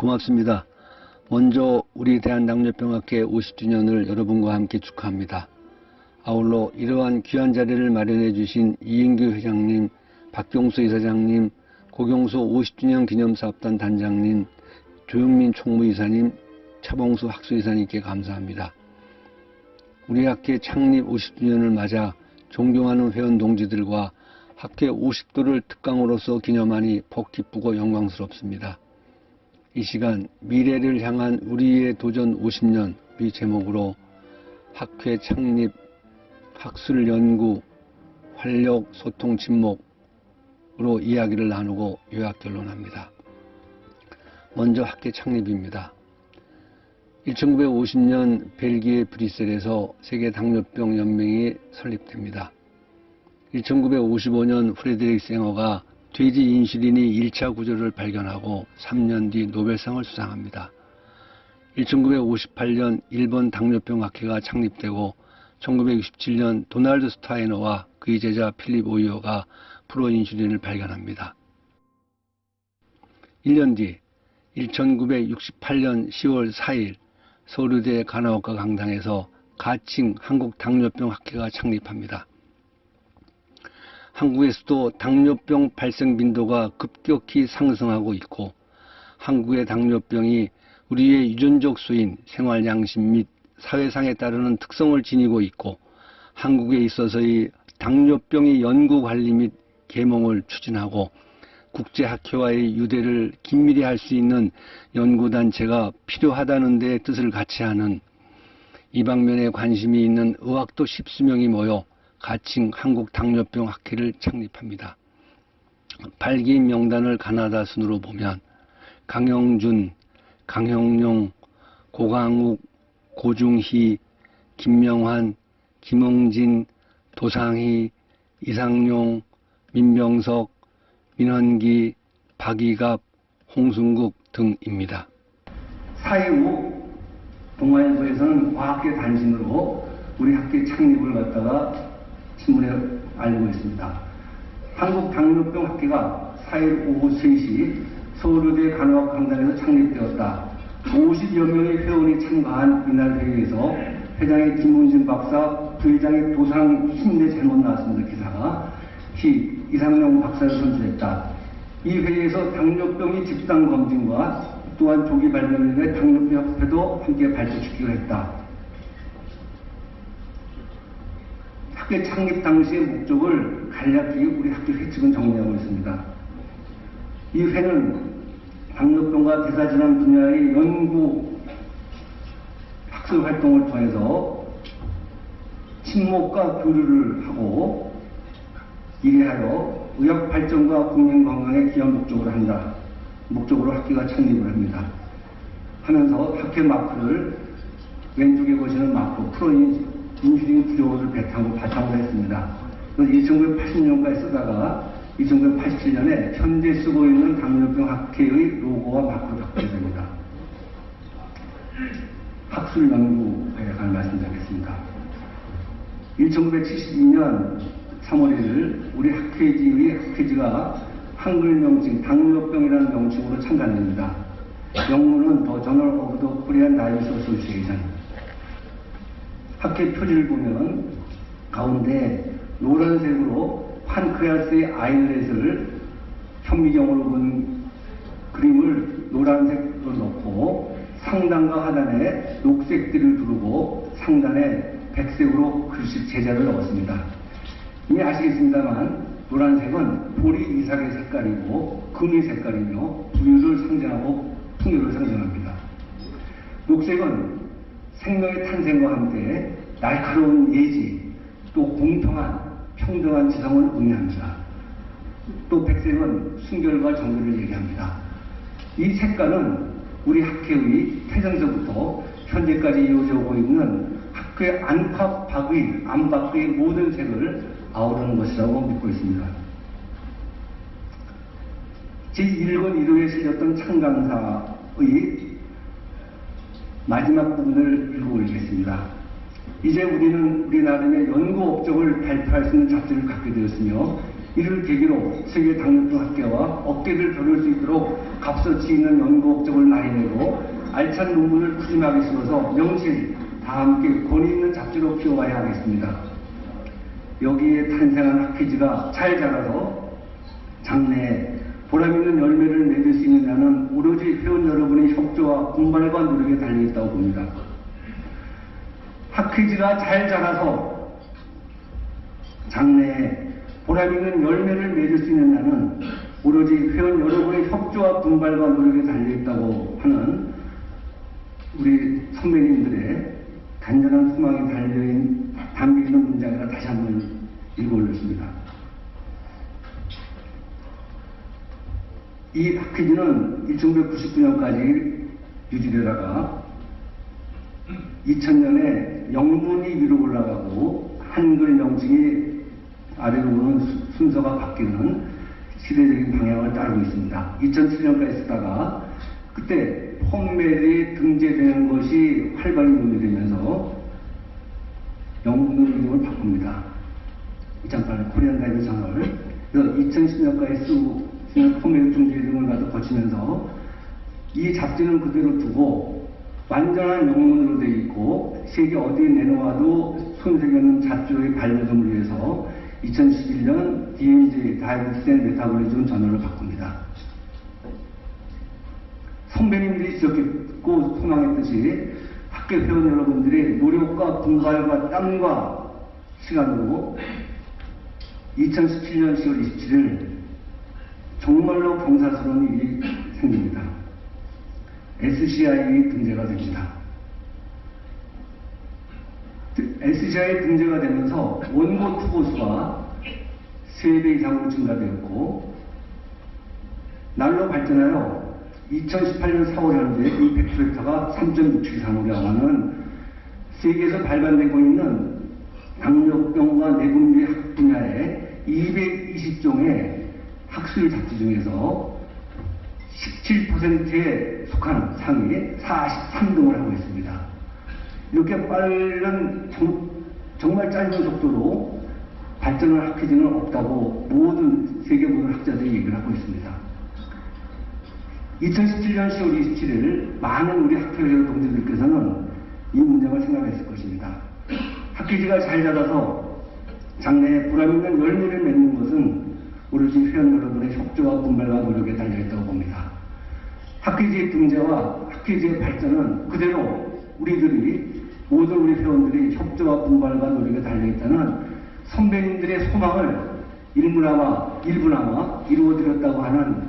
고맙습니다. 먼저 우리 대한당뇨병학회 50주년을 여러분과 함께 축하합니다. 아울러 이러한 귀한 자리를 마련해 주신 이인규 회장님, 박경수 이사장님, 고경수 50주년 기념사업단 단장님, 조영민 총무이사님, 차봉수 학수이사님께 감사합니다. 우리 학회 창립 50주년을 맞아 존경하는 회원 동지들과 학회 50도를 특강으로서 기념하니 복 기쁘고 영광스럽습니다. 이 시간 미래를 향한 우리의 도전 50년 이 제목으로 학회 창립, 학술 연구, 활력, 소통, 침묵으로 이야기를 나누고 요약 결론합니다. 먼저 학회 창립입니다. 1950년 벨기에 브뤼셀에서 세계 당뇨병 연맹이 설립됩니다. 1955년 프레드릭 생어가 돼지 인슐린이 1차 구조를 발견하고 3년 뒤 노벨상을 수상합니다. 1958년 일본 당뇨병 학회가 창립되고 1967년 도널드 스타이너와 그의 제자 필립 오이어가 프로인슐린을 발견합니다. 1년 뒤 1968년 10월 4일 서울의대 간호학과 강당에서 가칭 한국당뇨병 학회가 창립합니다. 한국에서도 당뇨병 발생 빈도가 급격히 상승하고 있고 한국의 당뇨병이 우리의 유전적 수인 생활 양심 및 사회상에 따르는 특성을 지니고 있고 한국에 있어서의 당뇨병의 연구 관리 및 계몽을 추진하고 국제 학회와의 유대를 긴밀히 할 수 있는 연구단체가 필요하다는 데 뜻을 같이 하는 이 방면에 관심이 있는 의학도 십수명이 모여 가칭 한국 당뇨병 학회를 창립합니다. 발기인 명단을 가나다 순으로 보면 강영준, 강형용, 고강욱, 고중희, 김명환, 김홍진, 도상희, 이상용, 민병석, 민헌기, 박이갑, 홍순국 등입니다. 사이후 동아일보에서는 과학계 단신으로 우리 학교 창립을 갖다가 신문에 알리고 있습니다. 한국당뇨병학회가 4일 오후 3시 서울의대 간호학 강단에서 창립되었다. 50여 명의 회원이 참가한 이날 회의에서 회장의 김문진 박사, 부회장의 도상 힘내 잘못 나왔습니다. 기사가. 희 이상용 박사를 선출했다. 이 회의에서 당뇨병의 집단 검진과 또한 조기 발견에 대해 당뇨병 협회도 함께 발표시키기로 했다. 학교 창립 당시의 목적을 간략히 우리 학교 회칙은 정리하고 있습니다. 이 회는 당뇨병과 대사질환 분야의 연구 학술 활동을 통해서 친목과 교류를 하고 이래하여 의학 발전과 국민 건강에 기여한 목적으로 한다. 목적으로 학교가 창립을 합니다. 하면서 학회 마크를 왼쪽에 보시는 마크 프로인 인슐린 구조를 배탕으로 바탕으로 했습니다. 1980년까지 쓰다가 1987년에 현재 쓰고 있는 당뇨병 학회의 로고와 마크로 바꾸게 됩니다. 학술 연구에 관한 말씀드리겠습니다. 1972년 3월 1일 우리 학회지의 학회지가 한글 명칭 당뇨병이라는 명칭으로 창간됩니다. 영문은 더 저널 오브 더 코리안 다이어스 어소시에이션. 학회 표지를 보면 가운데 노란색으로 판크레아스의 아일렛을 현미경으로 본 그림을 노란색으로 넣고 상단과 하단에 녹색들을 두르고 상단에 백색으로 글씨 제자를 넣었습니다. 이미 아시겠습니다만 노란색은 보리 이삭의 색깔이고 금의 색깔이며 부유를 상징하고 풍요를 상징합니다. 녹색은 생명의 탄생과 함께 날카로운 예지 또 공평한 평등한 지성을 의미합니다. 또 백색은 순결과 정의를 얘기합니다. 이 색깔은 우리 학회의 태생서부터 현재까지 이어져 오고 있는 학회 안팎 밖의 안팎의 모든 색을 아우르는 것이라고 믿고 있습니다. 제1권 1호에 실렸던 창강사의 마지막 부분을 읽어올리겠습니다. 이제 우리는 우리 나름의 연구 업적을 발표할 수 있는 잡지를 갖게 되었으며 이를 계기로 세계 당뇨병 학계와 어깨를 겨룰 수 있도록 값어치 있는 연구 업적을 많이 내고 알찬 논문을 푸짐하게 실어서 명실 다 함께 권위 있는 잡지로 키워가야 하겠습니다. 여기에 탄생한 학회지가 잘 자라서 장래에 보람 있는 열매를 맺을 수 있느냐는 오로지 회원 여러분의 협조와 분발과 노력에 달려있다고 봅니다. 학회지가 잘 자라서 장래에 보람 있는 열매를 맺을 수 있느냐는 오로지 회원 여러분의 협조와 분발과 노력에 달려있다고 하는 우리 선배님들의 간절한 소망이 달려있는 담겨있는 문장이라 다시 한번 읽어올렸습니다. 이 학회지는 1999년까지 유지되다가 2000년에 영문이 위로 올라가고 한글 명칭이 아래로 오는 수- 순서가 바뀌는 시대적인 방향을 따르고 있습니다. 2007년까지 쓰다가 그때 폼멜이 등재되는 것이 활발히 논의되면서 영문 이름을 바꿉니다. 2008년 코리안 그래서 2010년까지 쓰고 폼멜 등재 등을 가서 거치면서 이 잡지는 그대로 두고 완전한 영문으로 되어 있고 세계 어디에 내놓아도 손색이 없는 잡지의 발돋움을 위해서 2011년 DMJ 다이어틱스 앤 메타볼리즘 저널을 바꿉니다. 선배님들이 지적했고 소망했듯이 학교 회원 여러분들의 노력과 분발과 땀과 시간으로 2017년 10월 27일 정말로 경사스러운 일이 생깁니다. SCI 등재가 됩니다. SCI 등재가 되면서 원고 투고수가 3배 이상으로 증가되었고 날로 발전하여 2018년 4월 현재 이 벡터가 3.673으로 하는 세계에서 발간되고 있는 당뇨병과 내분비 학 분야의 220종의 학술 잡지 중에서 17%에 속하는 상위 43등을 하고 있습니다. 이렇게 빠른 정, 정말 짧은 속도로 발전을 학회지는 없다고 모든 세계 모든 학자들이 얘기를 하고 있습니다. 2017년 10월 27일 많은 우리 학회회원 동지들께서는 이 문장을 생각했을 것입니다. 학회지가 잘 자라서 장래에 보람 있는 열매를 맺는 것은 오로지 회원 여러분의 협조와 분발과 노력에 달려있다고 봅니다. 학회지의 등재와 학회지의 발전은 그대로 우리들이 모든 우리 회원들이 협조와 분발과 노력에 달려있다는 선배님들의 소망을 일부나마 일부나마 이루어드렸다고 하는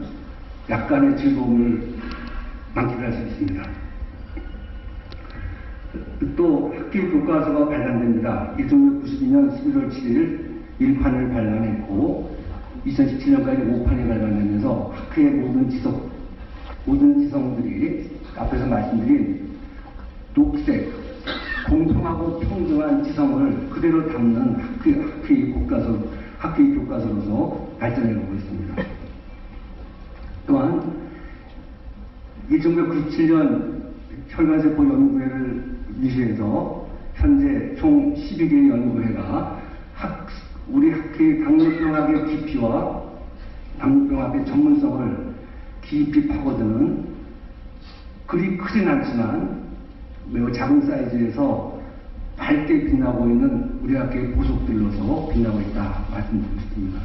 약간의 즐거움을 만끽할 수 있습니다. 또 학교 교과서가 발간됩니다. 1992년 11월 7일 1판을 발간했고 2017년까지 5판이 발간되면서 학회의 모든 지속, 모든 지성들이 앞에서 말씀드린 녹색, 공평하고 평등한 지성을 그대로 담는 학회, 학회의 교과서, 학회의 교과서로서 발전해 가고 있습니다. 또한 1997년 혈관세포 연구회를 유시해서 현재 총 12개의 연구회가 학, 우리 학회의 당뇨병학의 깊이와 당뇨병학의 전문성을 깊이 파고드는 그리 크진 않지만 매우 작은 사이즈에서 밝게 빛나고 있는 우리 학교의 보석들로서 빛나고 있다 말씀드리고 싶습니다.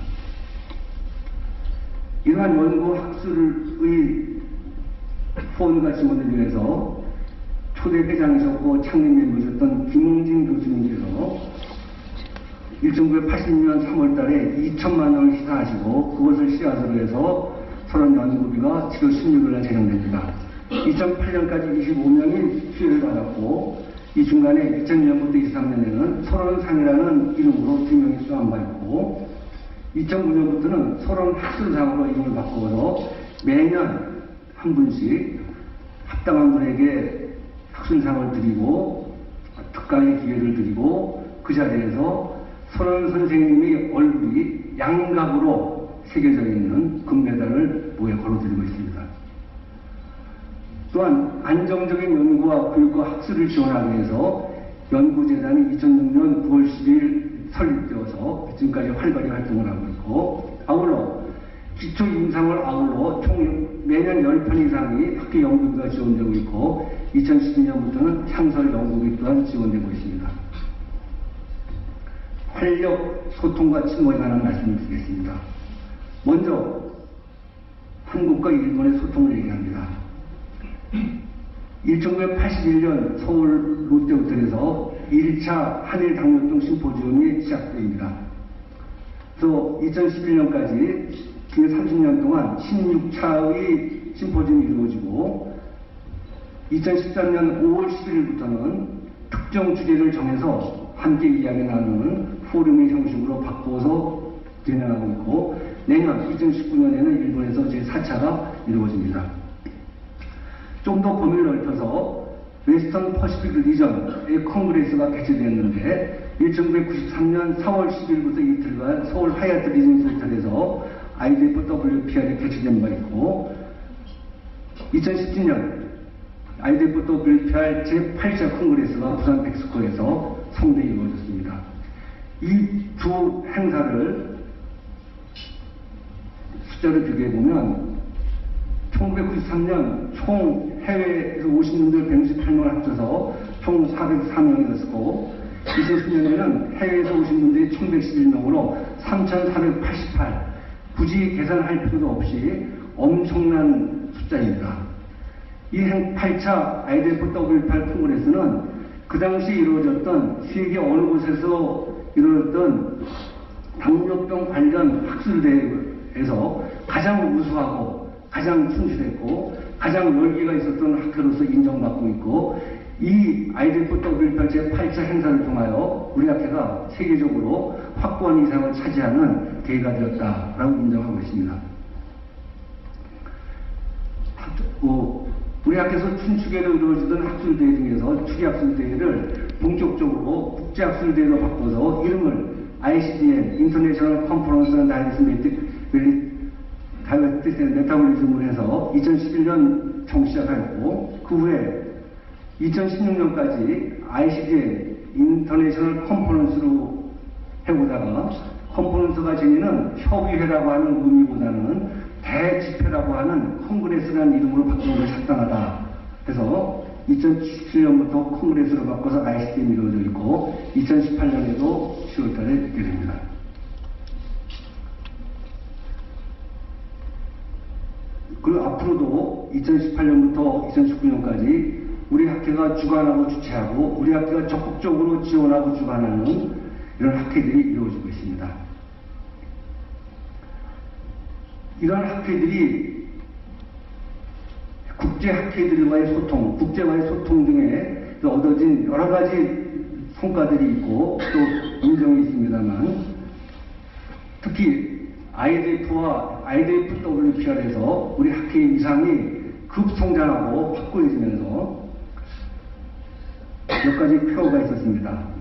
이러한 연구 학술의 후원과 지원을 위해서 초대 회장이셨고 창립 멤버셨던 김웅진 교수님께서 1980년 3월 달에 2천만 원을 시사하시고 그것을 씨앗으로 해서 서론 연구비가 7월 16일 날 재정됩니다. 2008년까지 25명이 수혜를 받았고 이 중간에 2000년부터 23년에는 서론상이라는 이름으로 2명이 수상한 바 있고 2009년부터는 서론 학술상으로 이름을 바꾸어서 매년 한 분씩 합당한 분에게 학술상을 드리고 특강의 기회를 드리고 그 자리에서 서론 선생님의 얼굴이 양각으로 새겨져 있는 금메달을 목에 걸어드리고 있습니다. 또한 안정적인 연구와 교육과 학술을 지원하기 위해서 연구재단이 2006년 9월 10일 설립되어서 지금까지 활발히 활동을 하고 있고 아울러 기초 임상을 아울러 총 매년 10편 이상이 학교 연구비가 지원되고 있고 2012년부터는 향설 연구비 또한 지원되고 있습니다. 활력 소통과 친목에 관한 말씀을 드리겠습니다. 먼저 한국과 일본의 소통을 얘기합니다. 1981년 서울 롯데호텔에서 1차 한일 당뇨병 심포지움이 시작됩니다. 그래서 2011년까지 그 30년 동안 16차의 심포지움이 이루어지고 2013년 5월 11일부터는 특정 주제를 정해서 함께 이야기 나누는 포럼의 형식으로 바꿔서 진행하고 있고 내년 2019년에는 일본에서 제4차가 이루어집니다. 좀 더 범위를 넓혀서 웨스턴 퍼시픽 리전의 콩그레스가 개최되었는데 1993년 4월 10일부터 이틀간 서울 하얏트 리전스 호텔에서 IDF-WPR이 개최된 바 있고 2017년 IDF-WPR 제8차 콩그레스가 부산 백스코에서 성대히 이루어졌습니다. 이 두 행사를 숫자를 비교해 보면 1993년 총 해외에서 오신 분들 168명을 합쳐서 총 404명이었고 2010년에는 해외에서 오신 분들이 1111명으로 3488 굳이 계산할 필요도 없이 엄청난 숫자입니다. 이 8차 IDF-W8 콩그레스는 그 당시 이루어졌던 세계 어느 곳에서 이루어졌던 당뇨병 관련 학술대회에서 가장 우수하고 가장 충실했고 가장 열기가 있었던 학교로서 인정받고 있고 이 IDF-W8 제8차 행사를 통하여 우리 학회가 세계적으로 확고한 이상을 차지하는 대회가 되었다라고 인정하고 있습니다. 어, 우리 학교에서 춘추계로 이루어지던 학술대회 중에서 추기학술대회를 본격적으로 국제학술대회로 바꿔서 이름을 ICDM, 인터내셔널 컨퍼런스 다이어스 다이어스 메타볼리즘을 해서 2011년 총 시작하였고 그 후에 2016년까지 ICDM, 인터내셔널 컨퍼런스로 해보다가 컨퍼런스가 지니는 협의회라고 하는 의미보다는 대집회라고 하는 콩그레스라는 이름으로 바꾸는 게 적당하다. 해서 2017년부터 콩그레스로 바꿔서 ICDM이 이루어져 있고 2018년에도 10월달에 있게 됩니다. 그리고 앞으로도 2018년부터 2019년까지 우리 학회가 주관하고 주최하고 우리 학회가 적극적으로 지원하고 주관하는 이런 학회들이 이루어지고 있습니다. 이런 학회들이 국제 학회들과의 소통, 국제와의 소통 등에 얻어진 여러 가지 성과들이 있고 또 인정이 있습니다만 특히 IDF와 IDF-WPR에서 우리 학회의 위상이 급성장하고 확고해지면서 몇 가지 표가 있었습니다.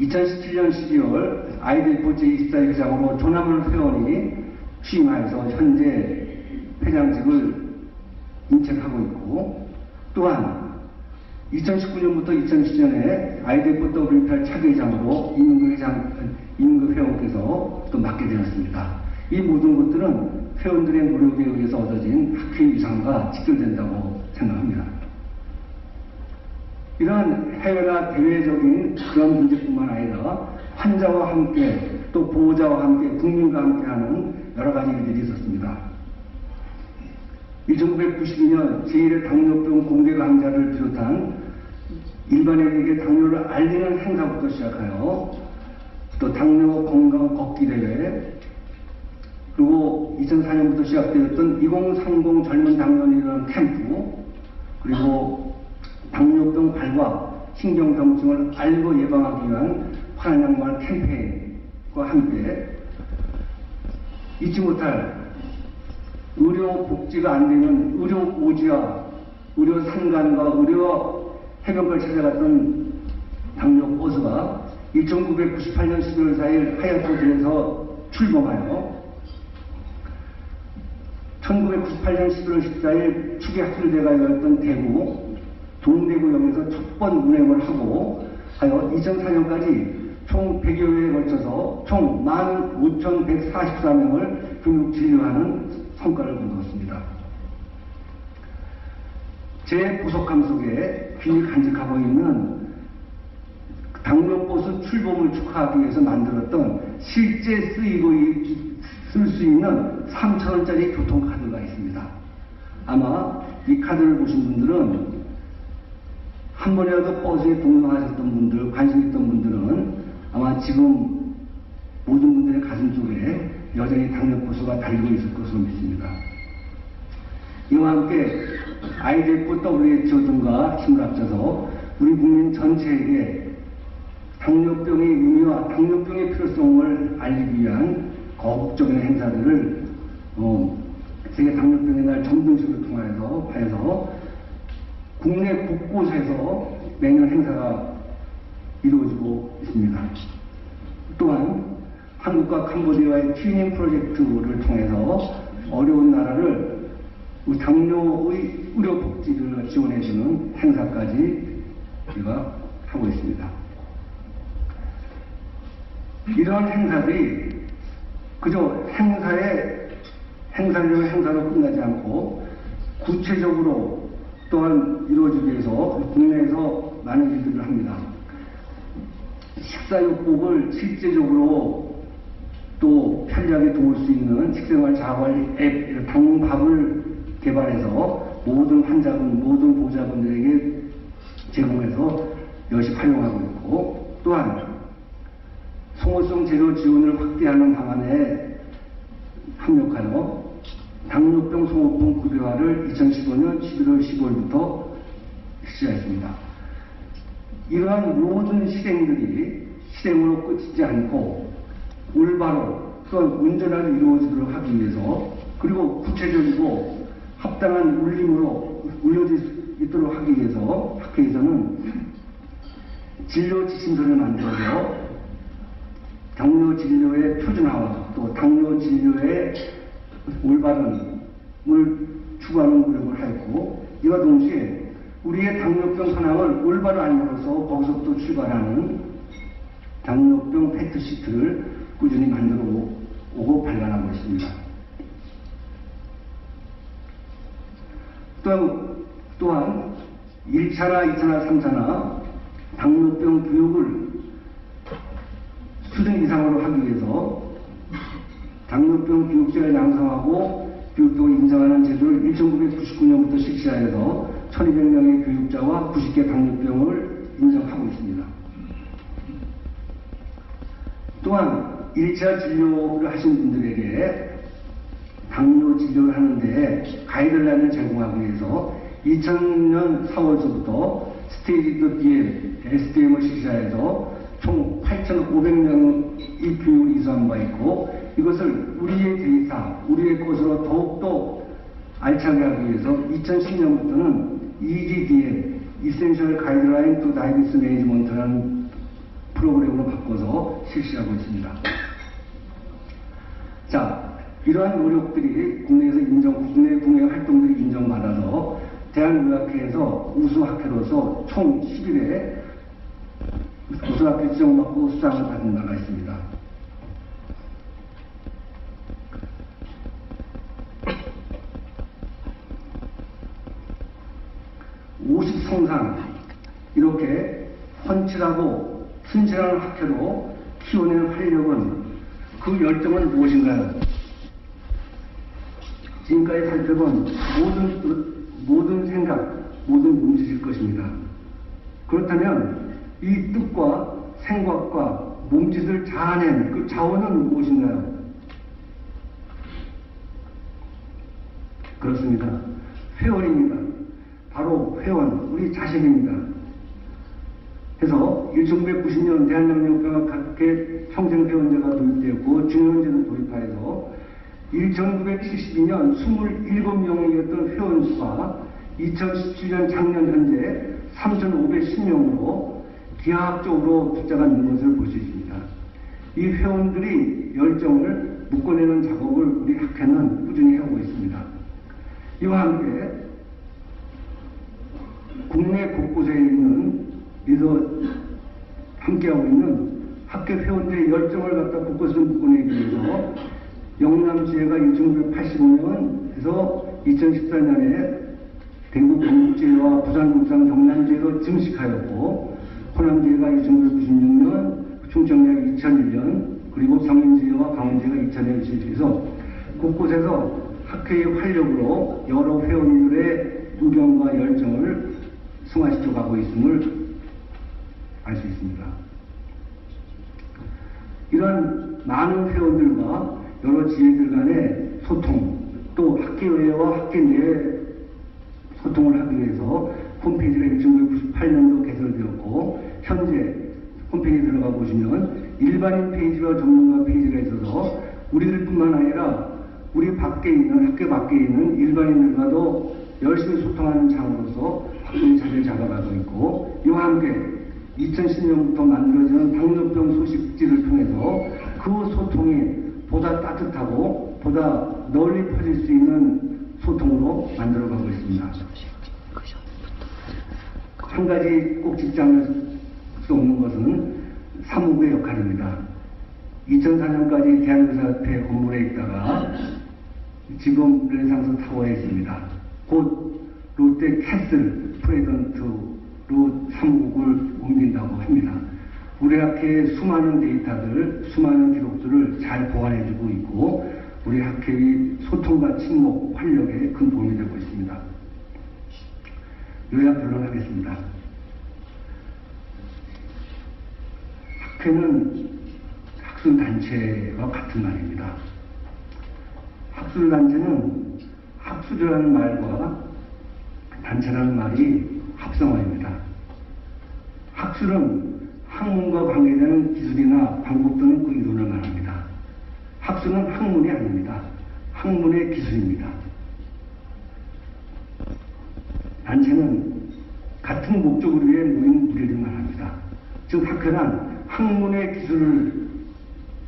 2017년 12월 IDF 제24회 회장으로 조남을 회원이 취임하여서 현재 회장직을 인책하고 있고 또한 2019년부터 2010년에 IDF-WPR 차기회장으로 이민구 회장, 이민구 회원께서 또 맡게 되었습니다. 이 모든 것들은 회원들의 노력에 의해서 얻어진 학회 위상과 직결된다고 생각합니다. 이러한 해외나 대외적인 그런 문제뿐만 아니라 환자와 함께 또 보호자와 함께 국민과 함께하는 여러 가지 일들이 있었습니다. 1992년 제1회 당뇨병 공개 강좌를 비롯한 일반인에게 당뇨를 알리는 행사부터 시작하여 또 당뇨 건강 걷기 대회 그리고 2004년부터 시작되었던 2030 젊은 당뇨인이라는 캠프 그리고 당뇨병 발과 신경병증을 알고 예방하기 위한 파란 양말 캠페인과 함께 잊지 못할 의료 복지가 안 되는 의료 오지와 의료 상관과 의료 해변가를 찾아갔던 당뇨 버스가 1998년 12월 4일 하얏호텔에서 출범하여 1998년 11월 14일 추기학술대가 열렸던 대구 동대구역에서 첫 번 운행을 하고 하여 2004년까지 총 100여 회에 걸쳐서 총 15,144명을 교육 진료하는 성과를 거두었습니다. 제 부속함 속에 귀히 간직하고 있는 당뇨버스 출범을 축하하기 위해서 만들었던 실제 쓰이고 쓸 수 있는 3천원짜리 교통카드가 있습니다. 아마 이 카드를 보신 분들은 한 번이라도 버스에 동행하셨던 분들, 관심 있던 분들은 아마 지금 모든 분들의 가슴 속에 여전히 당뇨버스가 달리고 있을 것으로 믿습니다. 이와 함께 IDF WHO 등과 힘을 합쳐서 우리 국민 전체에게 당뇨병의 의미와 당뇨병의 필요성을 알리기 위한 거국적인 행사들을 어, 세계 당뇨병의 날 점등식을 통해서 하여서 국내 곳곳에서 매년 행사가 이루어지고 있습니다. 또한 한국과 캄보디아의 튜닝 프로젝트를 통해서 어려운 나라를 당뇨의 의료 복지를 지원해주는 행사까지 우리가 하고 있습니다. 이러한 행사들이 그저 행사에 행사를 행사로 끝나지 않고 구체적으로 또한 이루어지기 위해서 국내에서 많은 일들을 합니다. 식사요법을 실제적으로 또 편리하게 도울 수 있는 식생활 자활 앱, 당밥을 개발해서 모든 환자분, 모든 보호자분들에게 제공해서 열심히 활용하고 있고 또한 소모성 재료 지원을 확대하는 방안에 합력하여 당뇨병 소모품 급여화를 2015년 11월 15일부터 시작했습니다. 이러한 모든 실행들이 실행으로 끝이지 않고 올바로 또한 온전하게 이루어지도록 하기 위해서 그리고 구체적이고 합당한 울림으로 울려질 수 있도록 하기 위해서 학회에서는 진료 지침서를 만들어서 당뇨 진료의 표준화와 또 당뇨 진료의 올바름을 추구하는 노력을 하였고 이와 동시에 우리의 당뇨병 현황을 올바로 알므로써 거기서부터 출발하는 당뇨병 팩트시트를 꾸준히 만들어 오고 발간하고 있습니다. 또한, 또한 1차나 2차나 3차나 당뇨병 교육을 수준 이상으로 하기 위해서 당뇨병 교육제를 양성하고 교육도 인정하는 제도를 1999년부터 실시하여서 1200명의 교육자와 90개 당뇨병을 인정하고 있습니다. 또한 1차 진료를 하신 분들에게 당뇨 진료를 하는데 가이드라인을 제공하기 위해서 2000년 4월서부터 스테이지 또 DM, SDM을 실시하여서 총 8,500명의 교육을 이수한 바 있고 이것을 우리의 데이터, 우리의 것으로 더욱더 알차게 하기 위해서 2010년부터는 EGDM, Essential Guideline to Diabetes Management라는 프로그램으로 바꿔서 실시하고 있습니다. 자, 이러한 노력들이 국내에서 인정, 국내 국내 활동들이 인정받아서 대한의학회에서 우수학회로서 총 11회 우수학회 지정받고 수상을 받은 바가 있습니다. 오십성상 이렇게 헌칠하고 순진한 학회로 키워내는 활력은 그 열정은 무엇인가요? 지금까지 살펴본 모든 모든 생각, 모든 몸짓일 것입니다. 그렇다면 이 뜻과 생각과 몸짓을 자아낸 그 자원은 무엇인가요? 그렇습니다. 회원입니다. 바로 회원, 우리 자신입니다. 그래서 1990년 대한남녀병학학회 평생회원제가 도입되었고 중년제는 도입하여서 1972년 27명이었던 회원수가 2017년 작년 현재 3,510명으로 기하학적으로 숫자가 는 것을 볼 수 있습니다. 이 회원들이 열정을 묶어내는 작업을 우리 학회는 꾸준히 하고 있습니다. 이와 함께 국내 곳곳에 있는 이서 함께하고 있는 학교 회원들의 열정을 갖다 곳곳으로 묶어내기 위해서 영남지회가 1985년에서 2014년에 대구 경북지회와 부산동산 경남지회로 증식하였고 호남지회가 1996년 충청지회가 2001년 그리고 성인지회와 강원지회가 2000년에 진식해서 곳곳에서 학회의 활력으로 여러 회원들의 의견과 열정을 승화시켜 가고 있음을 알 수 있습니다. 이런 많은 회원들과 여러 지혜들 간의 소통, 또 학계외와 학계 내 소통을 하기 위해서 홈페이지가 1998년도 개설되었고 현재 홈페이지 들어가 보시면 일반인 페이지와 전문가 페이지가 있어서 우리들뿐만 아니라 우리 밖에 있는 학교 밖에 있는 일반인들과도 열심히 소통하는 장으로서 학교의 자리를 잡아가고 있고 이와 함께 2010년부터 만들어지는 당뇨병 소식지를 통해서 그 소통이 보다 따뜻하고 보다 널리 퍼질 수 있는 소통으로 만들어가고 있습니다. 한 가지 꼭 짚자면 수 없는 것은 사무부의 역할입니다. 2004년까지 대한의사협회 건물에 있다가 지금 르네상스 타워에 있습니다. 곧 롯데 캐슬 프레젠트 로 사무국을 옮긴다고 합니다. 우리 학회의 수많은 데이터들, 수많은 기록들을 잘 보관해주고 있고 우리 학회의 소통과 친목, 활력에 큰 도움이 되고 있습니다. 요약 결론하겠습니다. 학회는 학술단체와 같은 말입니다. 학술단체는 학술이라는 말과 단체라는 말이 합성어입니다. 학술은 학문과 관계되는 기술이나 방법 또는 그 이론을 말합니다. 학술은 학문이 아닙니다. 학문의 기술입니다. 단체는 같은 목적을 위해 모인 무리를 말합니다. 즉 학회란 학문의 기술을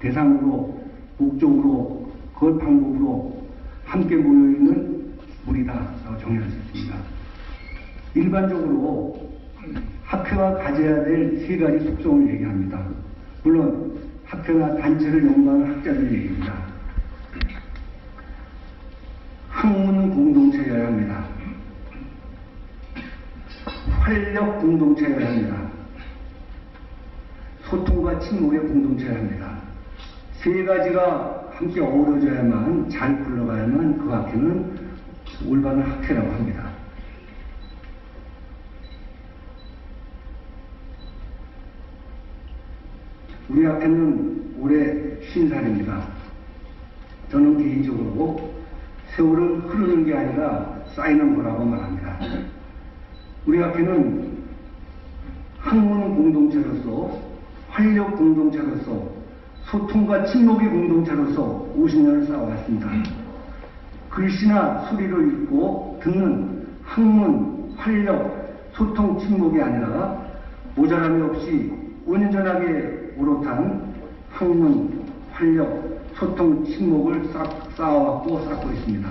대상으로 목적으로 그 방법으로 함께 모여있는 무리다 라고 정의할 수 있습니다. 일반적으로 학회가 가져야 될 세 가지 속성을 얘기합니다. 물론 학회나 단체를 연구하는 학자들 얘기입니다. 학문 공동체여야 합니다. 활력 공동체여야 합니다. 소통과 친목의 공동체여야 합니다. 세 가지가 함께 어우러져야만 잘 굴러가야만 그 학회는 올바른 학회라고 합니다. 우리 학회는 올해 신살입니다. 저는 개인적으로 세월은 흐르는 게 아니라 쌓이는 거라고 말합니다. 우리 학회는 학문 공동체로서 활력 공동체로서 소통과 친목의 공동체로서 50년을 쌓아왔습니다. 글씨나 소리로 읽고 듣는 학문, 활력, 소통, 친목이 아니라 모자람이 없이 온전하게 오롯한 학문, 활력, 소통, 친목을 쌓, 쌓아왔고 쌓고 있습니다.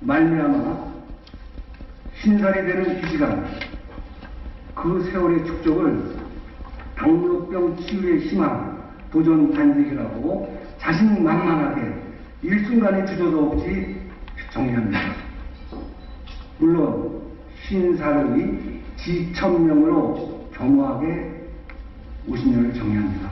말미암아 신살이 되는 이 시간, 그 세월의 축적을 당뇨병 치유의 희망, 도전 반색이라고 자신만만하게 일순간의 주저도 없이 정의합니다. 물론 신사의 지천명으로 겸허하게 50년을 정의합니다.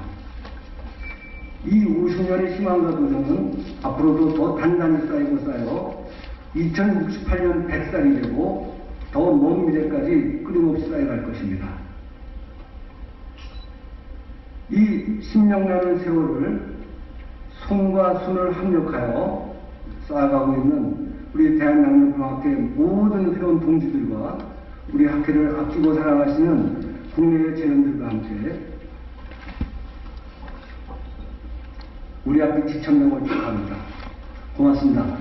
이 50년의 희망과 도전은 앞으로도 더 단단히 쌓이고 쌓여 2068년 100살이 되고 더 먼 미래까지 끊임없이 쌓여갈 것입니다. 이 신명나는 세월을 손과 손을 합력하여 쌓아가고 있는 우리 대한양력병학회 모든 회원 동지들과 우리 학회를 아끼고 사랑하시는 국내의 재원들과 함께 우리 학회 지천명을 축하합니다. 고맙습니다.